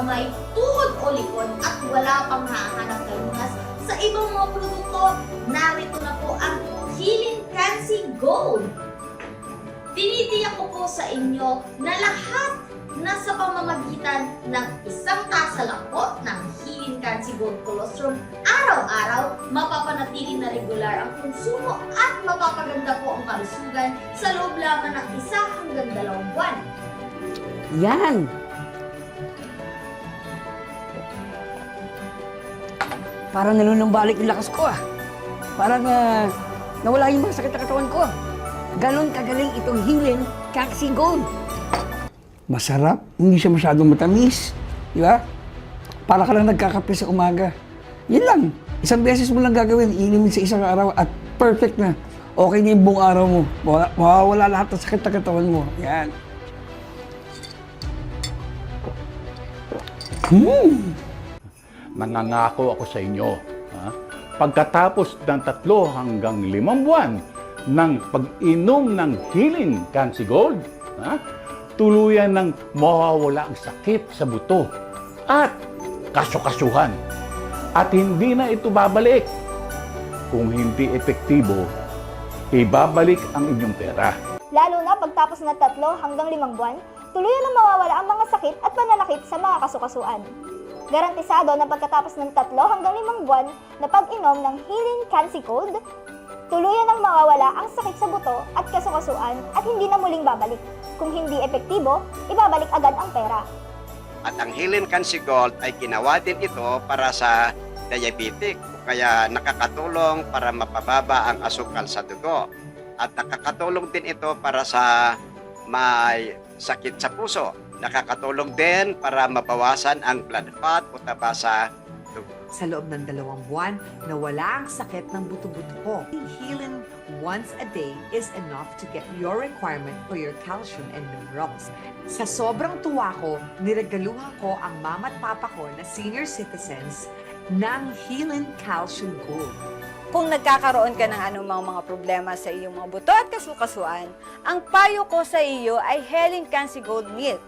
kamay, tuhod o likod at wala pang hahanap ng sa ibang mga produkto, narito na po ang Healing Cancy Gold. Tinitiyak ko po sa inyo na lahat nasa pamamagitan ng isang tasa lang po ng Healing Cancy Gold Colostrum araw-araw, mapapanatili na regular ang konsumo at mapapaganda po ang kalusugan sa loob lamang ng isa hanggang dalawang buwan. Yan. Parang nalunumbalik yung lakas ko ah. Parang ah, nawala yung mga sakit na katawan ko. Ganon kagaling itong Healing Caxi Gold. Masarap, hindi siya masyadong matamis. Di ba? Para ka lang nagkakape sa umaga. Yan lang. Isang beses mo lang gagawin, inumin sa isang araw at perfect na. Okay na yung buong araw mo. Mawawala lahat ng sakit na katawan mo. Yan. Hmm. Nangangako ako sa inyo, ha? pagkatapos ng tatlo hanggang limang buwan ng pag-inom ng Healing Cancy Gold, ha? tuluyan ng mawawala ang sakit sa buto at kasukasuhan. At hindi na ito babalik. Kung hindi epektibo, ibabalik ang inyong pera. Lalo na pagtapos ng tatlo hanggang limang buwan, tuluyan na mawawala ang mga sakit at pananakit sa mga kasukasuan. Garantisado na pagkatapos ng tatlo hanggang limang buwan na pag-inom ng Healing Cancy Gold, tuluyan nang mawawala ang sakit sa buto at kasukasuan at hindi na muling babalik. Kung hindi epektibo, ibabalik agad ang pera. At ang Healing Cancy Gold ay ginawa din ito para sa diabetic kaya nakakatulong para mapababa ang asukal sa dugo. At nakakatulong din ito para sa may sakit sa puso. Nakakatulong din para mabawasan ang blood fat o taba sa Sa loob ng dalawang buwan, nawala ang sakit ng buto-buto ko. Healing once a day is enough to get your requirement for your calcium and minerals. Sa sobrang tuwa ko, niregaluhan ko ang mama at papa ko na senior citizens ng Healing Calcium Gold. Kung nagkakaroon ka ng anumang mga problema sa iyong mga buto at kasukasuan, ang payo ko sa iyo ay Helen Cancy Gold Milk.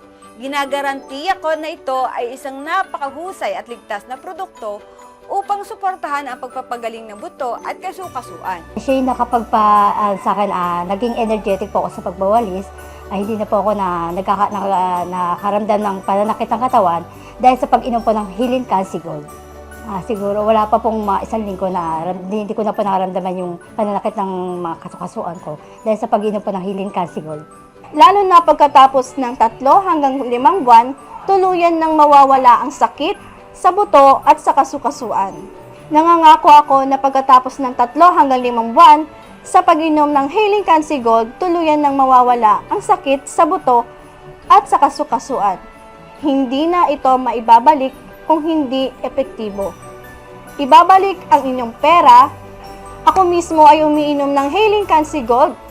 Ginagarantiya ko na ito ay isang napakahusay at ligtas na produkto upang suportahan ang pagpapagaling ng buto at kasukasuan. Siya yung nakapagpa ah, sa akin, ah, naging energetic po ako sa pagbawalis. ay hindi na po ako na, nagkaka, na, nakaramdam ng pananakit ng katawan dahil sa pag-inom po ng Healing Cancy Gold. Ah, siguro wala pa pong mga isang linggo na hindi ko na po nakaramdaman yung pananakit ng mga kasukasuan ko dahil sa pag-inom po ng Healing Cancy Gold. Lalo na pagkatapos ng tatlo hanggang limang buwan, tuluyan nang mawawala ang sakit sa buto at sa kasukasuan. Nangangako ako na pagkatapos ng tatlo hanggang limang buwan, sa pag-inom ng Healing Cancy Gold, tuluyan nang mawawala ang sakit sa buto at sa kasukasuan. Hindi na ito maibabalik kung hindi epektibo. Ibabalik ang inyong pera. Ako mismo ay umiinom ng Healing Cancy Gold